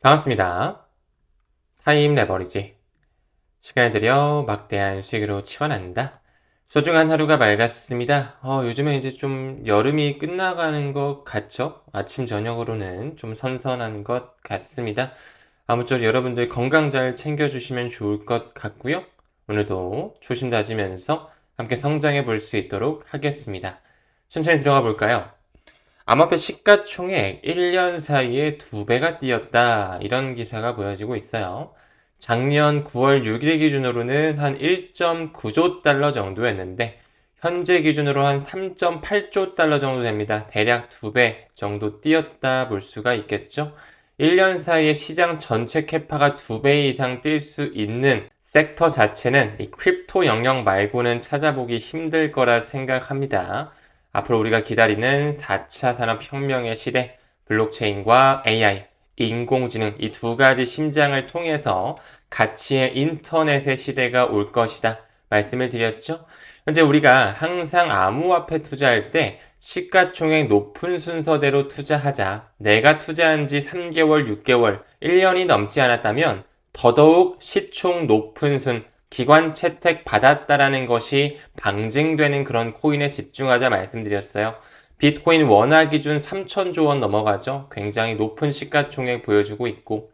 반갑습니다. 타임 레버리지. 시간을 들여 막대한 수익으로 치환한다. 소중한 하루가 맑았습니다. 어, 요즘에 이제 좀 여름이 끝나가는 것 같죠? 아침, 저녁으로는 좀 선선한 것 같습니다. 아무쪼록 여러분들 건강 잘 챙겨주시면 좋을 것 같고요. 오늘도 조심 다지면서 함께 성장해 볼 수 있도록 하겠습니다. 천천히 들어가 볼까요? 암호화폐 시가총액 1년 사이에 두 배가 뛰었다. 이런 기사가 보여지고 있어요. 작년 9월 6일 기준으로는 한 1.9조 달러 정도였는데 현재 기준으로 한 3.8조 달러 정도 됩니다. 대략 두 배 정도 뛰었다 볼 수가 있겠죠. 1년 사이에 시장 전체 캐파가 두 배 이상 뛸 수 있는 섹터 자체는 이 크립토 영역 말고는 찾아보기 힘들 거라 생각합니다. 앞으로 우리가 기다리는 4차 산업혁명의 시대, 블록체인과 AI, 인공지능 이 두 가지 심장을 통해서 가치의 인터넷의 시대가 올 것이다. 말씀을 드렸죠? 현재 우리가 항상 암호화폐 투자할 때 시가총액 높은 순서대로 투자하자. 내가 투자한 지 3개월, 6개월, 1년이 넘지 않았다면 더더욱 시총 높은 순, 기관 채택 받았다라는 것이 방증되는 그런 코인에 집중하자 말씀드렸어요. 비트코인 원화 기준 3천조 원 넘어가죠. 굉장히 높은 시가총액 보여주고 있고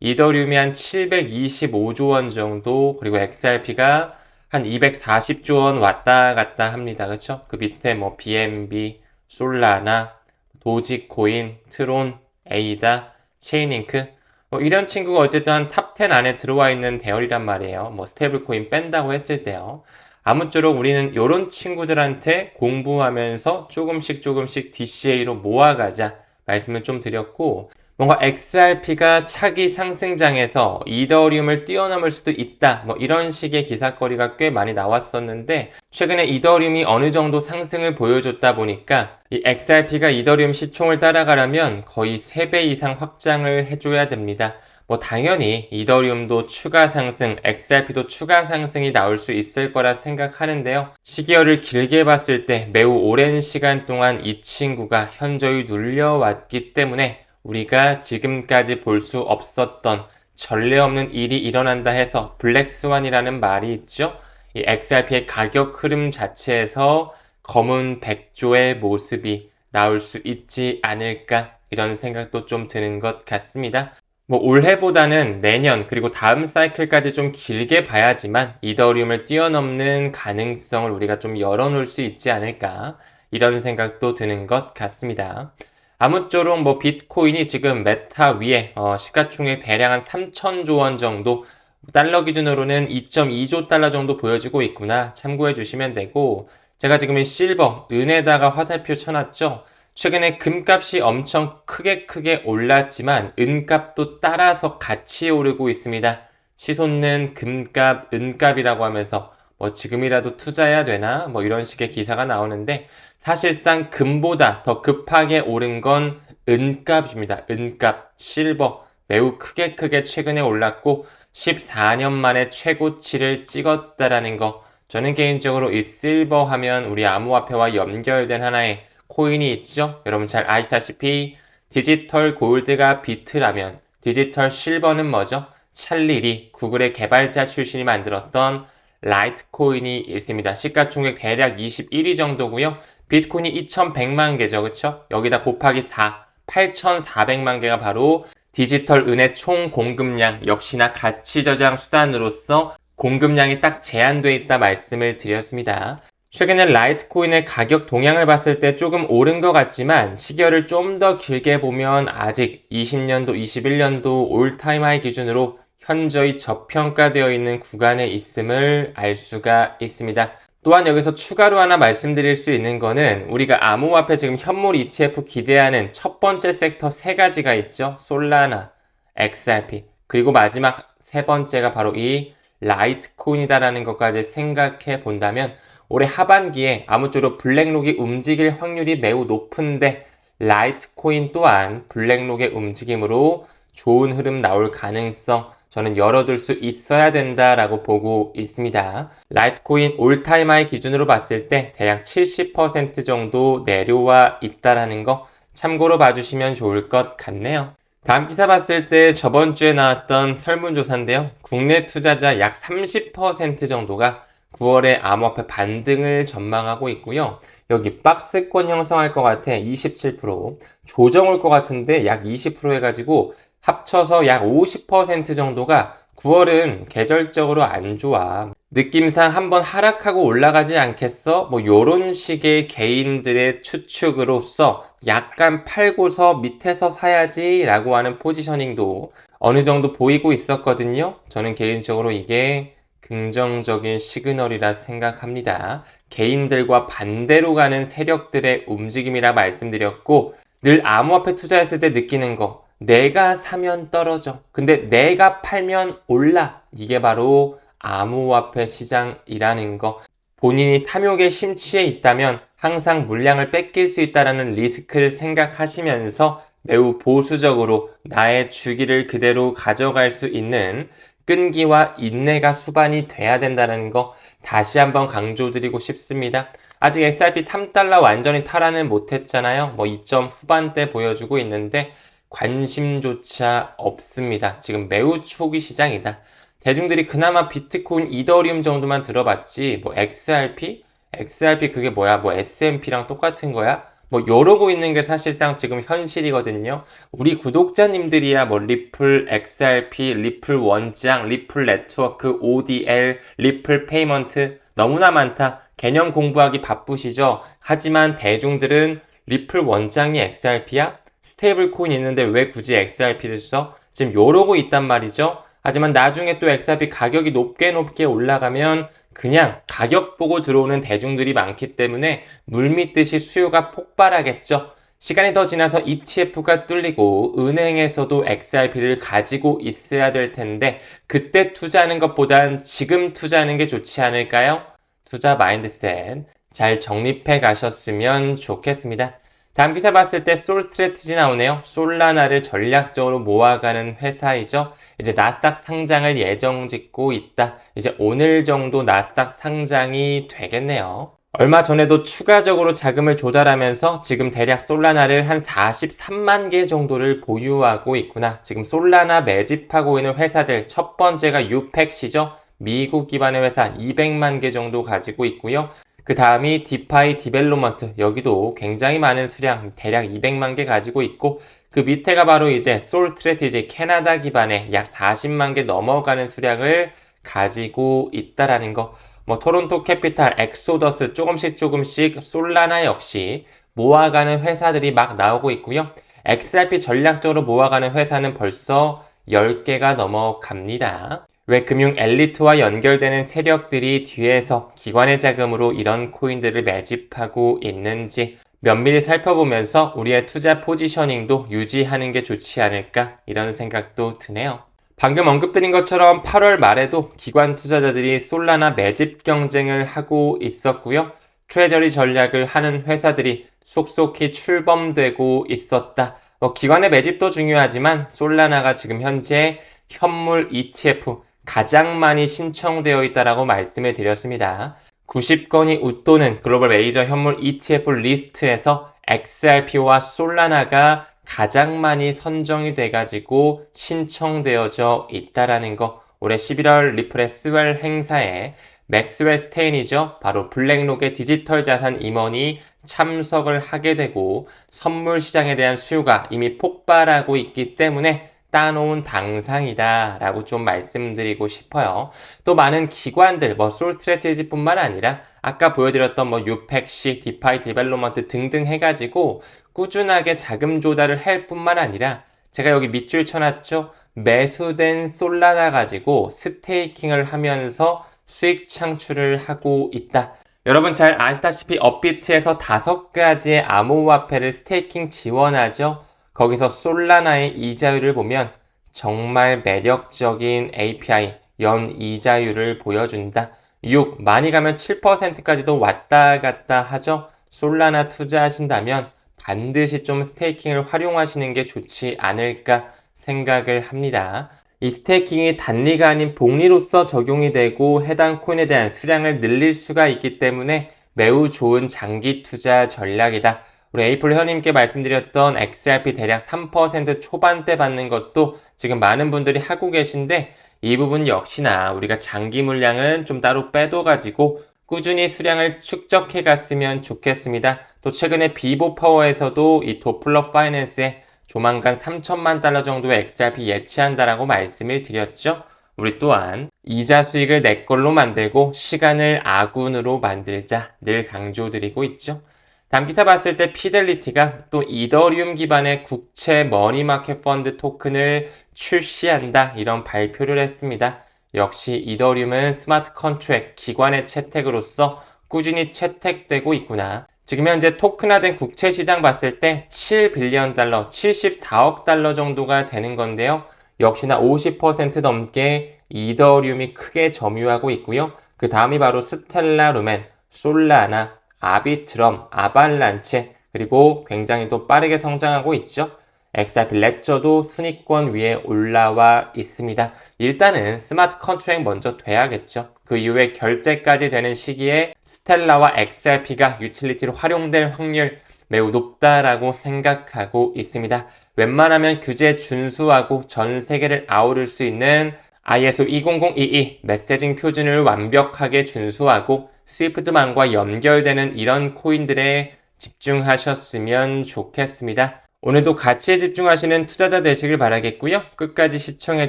이더리움이 한 725조 원 정도 그리고 XRP가 한 240조 원 왔다 갔다 합니다. 그렇죠? 그 밑에 뭐 BNB, 솔라나, 도지코인, 트론, 에이다, 체인링크 뭐 이런 친구가 어쨌든 한 탑 10 안에 들어와 있는 대열이란 말이에요. 뭐 스테이블 코인 뺀다고 했을 때요. 아무쪼록 우리는 이런 친구들한테 공부하면서 조금씩 조금씩 DCA로 모아가자 말씀을 좀 드렸고 뭔가 XRP가 차기 상승장에서 이더리움을 뛰어넘을 수도 있다. 뭐 이런 식의 기사거리가 꽤 많이 나왔었는데 최근에 이더리움이 어느 정도 상승을 보여줬다 보니까 이 XRP가 이더리움 시총을 따라가려면 거의 3배 이상 확장을 해줘야 됩니다. 뭐 당연히 이더리움도 추가 상승, XRP도 추가 상승이 나올 수 있을 거라 생각하는데요. 시기열을 길게 봤을 때 매우 오랜 시간 동안 이 친구가 현저히 눌려왔기 때문에 우리가 지금까지 볼 수 없었던 전례 없는 일이 일어난다 해서 블랙스완이라는 말이 있죠. 이 XRP의 가격 흐름 자체에서 검은 백조의 모습이 나올 수 있지 않을까 이런 생각도 좀 드는 것 같습니다. 뭐 올해보다는 내년 그리고 다음 사이클까지 좀 길게 봐야지만 이더리움을 뛰어넘는 가능성을 우리가 좀 열어놓을 수 있지 않을까 이런 생각도 드는 것 같습니다. 아무쪼록 뭐 비트코인이 지금 메타 위에 어, 시가총액 대략 한 3천조 원 정도 달러 기준으로는 2.2조 달러 정도 보여지고 있구나 참고해 주시면 되고 제가 지금 이 실버 은에다가 화살표 쳐놨죠? 최근에 금값이 엄청 크게 크게 올랐지만 은값도 따라서 같이 오르고 있습니다. 치솟는 금값 은값이라고 하면서 뭐 지금이라도 투자해야 되나? 뭐 이런 식의 기사가 나오는데 사실상 금보다 더 급하게 오른 건 은값입니다. 은값, 실버 매우 크게 크게 최근에 올랐고 14년 만에 최고치를 찍었다라는 거. 저는 개인적으로 이 실버 하면 우리 암호화폐와 연결된 하나의 코인이 있죠. 여러분 잘 아시다시피 디지털 골드가 비트라면 디지털 실버는 뭐죠? 찰리리 구글의 개발자 출신이 만들었던 라이트 코인이 있습니다. 시가총액 대략 21위 정도고요. 비트코인이 2100만 개죠. 그쵸? 여기다 곱하기 4, 8400만 개가 바로 디지털 은의 총 공급량, 역시나 가치 저장 수단으로서 공급량이 딱 제한되어 있다 말씀을 드렸습니다. 최근에 라이트코인의 가격 동향을 봤을 때 조금 오른 것 같지만 시계를 좀더 길게 보면 아직 20년도, 21년도 올타임 하이 기준으로 현저히 저평가되어 있는 구간에 있음을 알 수가 있습니다. 또한 여기서 추가로 하나 말씀드릴 수 있는 거는 우리가 암호화폐 지금 현물 ETF 기대하는 첫 번째 섹터 세 가지가 있죠. 솔라나, XRP, 그리고 마지막 세 번째가 바로 이 라이트코인이다라는 것까지 생각해 본다면 올해 하반기에 아무쪼록 블랙록이 움직일 확률이 매우 높은데 라이트코인 또한 블랙록의 움직임으로 좋은 흐름 나올 가능성 저는 열어둘 수 있어야 된다라고 보고 있습니다. 라이트코인 올타임 하이 기준으로 봤을 때 대략 70% 정도 내려와 있다라는 거 참고로 봐주시면 좋을 것 같네요. 다음 기사 봤을 때 저번 주에 나왔던 설문조사인데요. 국내 투자자 약 30% 정도가 9월에 암호화폐 반등을 전망하고 있고요. 여기 박스권 형성할 것 같아 27%, 조정 올 것 같은데 약 20% 해가지고 합쳐서 약 50% 정도가 9월은 계절적으로 안 좋아. 느낌상 한번 하락하고 올라가지 않겠어? 뭐 요런 식의 개인들의 추측으로서 약간 팔고서 밑에서 사야지 라고 하는 포지셔닝도 어느 정도 보이고 있었거든요. 저는 개인적으로 이게 긍정적인 시그널이라 생각합니다. 개인들과 반대로 가는 세력들의 움직임이라 말씀드렸고 늘 암호화폐 투자했을 때 느끼는 거 내가 사면 떨어져. 근데 내가 팔면 올라. 이게 바로 암호화폐 시장이라는 거. 본인이 탐욕에 심취해 있다면 항상 물량을 뺏길 수 있다는 리스크를 생각하시면서 매우 보수적으로 나의 주기를 그대로 가져갈 수 있는 끈기와 인내가 수반이 돼야 된다는 거 다시 한번 강조드리고 싶습니다. 아직 XRP 3달러 완전히 탈환을 못했잖아요. 뭐 2점 후반대 보여주고 있는데 관심조차 없습니다. 지금 매우 초기 시장이다. 대중들이 그나마 비트코인, 이더리움 정도만 들어봤지, 뭐 XRP? XRP 그게 뭐야? 뭐 SMP랑 똑같은 거야? 뭐 이러고 있는 게 사실상 지금 현실이거든요. 우리 구독자님들이야 뭐 리플 XRP, 리플 원장, 리플 네트워크, ODL, 리플 페이먼트 너무나 많다. 개념 공부하기 바쁘시죠? 하지만 대중들은 리플 원장이 XRP야? 스테이블 코인 있는데 왜 굳이 XRP를 써? 지금 요러고 있단 말이죠. 하지만 나중에 또 XRP 가격이 높게 높게 올라가면 그냥 가격 보고 들어오는 대중들이 많기 때문에 물밑듯이 수요가 폭발하겠죠. 시간이 더 지나서 ETF가 뚫리고 은행에서도 XRP를 가지고 있어야 될 텐데 그때 투자하는 것보단 지금 투자하는 게 좋지 않을까요? 투자 마인드셋 잘 정립해 가셨으면 좋겠습니다. 다음 기사 봤을 때 솔 스트레티지 나오네요. 솔라나를 전략적으로 모아가는 회사이죠. 이제 나스닥 상장을 예정 짓고 있다. 이제 오늘 정도 나스닥 상장이 되겠네요. 얼마 전에도 추가적으로 자금을 조달하면서 지금 대략 솔라나를 한 43만 개 정도를 보유하고 있구나. 지금 솔라나 매집하고 있는 회사들 첫 번째가 유팩시죠. 미국 기반의 회사 200만 개 정도 가지고 있고요. 그 다음이 디파이 디벨로먼트 여기도 굉장히 많은 수량 대략 200만 개 가지고 있고 그 밑에가 바로 이제 솔 스트레티지 캐나다 기반의 약 40만 개 넘어가는 수량을 가지고 있다라는 거. 뭐 토론토 캐피탈, 엑소더스 조금씩 조금씩 솔라나 역시 모아가는 회사들이 막 나오고 있고요. XRP 전략적으로 모아가는 회사는 벌써 10개가 넘어갑니다. 왜 금융 엘리트와 연결되는 세력들이 뒤에서 기관의 자금으로 이런 코인들을 매집하고 있는지 면밀히 살펴보면서 우리의 투자 포지셔닝도 유지하는 게 좋지 않을까 이런 생각도 드네요. 방금 언급드린 것처럼 8월 말에도 기관 투자자들이 솔라나 매집 경쟁을 하고 있었고요. 트레저리 전략을 하는 회사들이 속속히 출범되고 있었다. 뭐 기관의 매집도 중요하지만 솔라나가 지금 현재 현물 ETF 가장 많이 신청되어 있다라고 말씀을 드렸습니다. 90건이 웃도는 글로벌 메이저 현물 ETF 리스트에서 XRP와 솔라나가 가장 많이 선정이 돼가지고 신청되어져 있다라는 거. 올해 11월 리플의 스웰 행사에 맥스웰 스테인이죠. 바로 블랙록의 디지털 자산 임원이 참석을 하게 되고 선물 시장에 대한 수요가 이미 폭발하고 있기 때문에 따놓은 당상이다 라고 좀 말씀드리고 싶어요. 또 많은 기관들, 뭐 솔 스트레티지 뿐만 아니라 아까 보여드렸던 뭐 유팩시, 디파이 디벨로먼트 등등 해가지고 꾸준하게 자금 조달을 할 뿐만 아니라 제가 여기 밑줄 쳐놨죠? 매수된 솔라나 가지고 스테이킹을 하면서 수익 창출을 하고 있다. 여러분 잘 아시다시피 업비트에서 다섯 가지의 암호화폐를 스테이킹 지원하죠. 거기서 솔라나의 이자율을 보면 정말 매력적인 API 연 이자율을 보여준다. 6 많이 가면 7%까지도 왔다 갔다 하죠. 솔라나 투자하신다면 반드시 좀 스테이킹을 활용하시는 게 좋지 않을까 생각을 합니다. 이 스테이킹이 단리가 아닌 복리로서 적용이 되고 해당 코인에 대한 수량을 늘릴 수가 있기 때문에 매우 좋은 장기 투자 전략이다. 우리 에이플 회원님께 말씀드렸던 XRP 대략 3% 초반대 받는 것도 지금 많은 분들이 하고 계신데 이 부분 역시나 우리가 장기 물량은 좀 따로 빼둬가지고 꾸준히 수량을 축적해 갔으면 좋겠습니다. 또 최근에 비보 파워에서도 이 도플러 파이낸스에 조만간 3천만 달러 정도의 XRP 예치한다라고 말씀을 드렸죠. 우리 또한 이자 수익을 내 걸로 만들고 시간을 아군으로 만들자 늘 강조드리고 있죠. 다음 기사 봤을 때 피델리티가 또 이더리움 기반의 국채 머니마켓 펀드 토큰을 출시한다 이런 발표를 했습니다. 역시 이더리움은 스마트 컨트랙 기관의 채택으로서 꾸준히 채택되고 있구나. 지금 현재 토큰화된 국채 시장 봤을 때 7빌리언 달러, 74억 달러 정도가 되는 건데요. 역시나 50% 넘게 이더리움이 크게 점유하고 있고요. 그 다음이 바로 스텔라 루멘, 솔라나, 아비트럼, 아발란체, 그리고 굉장히 또 빠르게 성장하고 있죠. XRP 레저도 순위권 위에 올라와 있습니다. 일단은 스마트 컨트랙 먼저 돼야겠죠. 그 이후에 결제까지 되는 시기에 스텔라와 XRP가 유틸리티로 활용될 확률 매우 높다라고 생각하고 있습니다. 웬만하면 규제 준수하고 전 세계를 아우를 수 있는 ISO 20022 메시징 표준을 완벽하게 준수하고 스위프트만과 연결되는 이런 코인들에 집중하셨으면 좋겠습니다. 오늘도 가치에 집중하시는 투자자 되시길 바라겠고요. 끝까지 시청해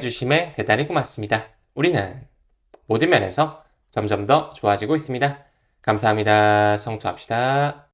주심에 대단히 고맙습니다. 우리는 모든 면에서 점점 더 좋아지고 있습니다. 감사합니다. 성투합시다.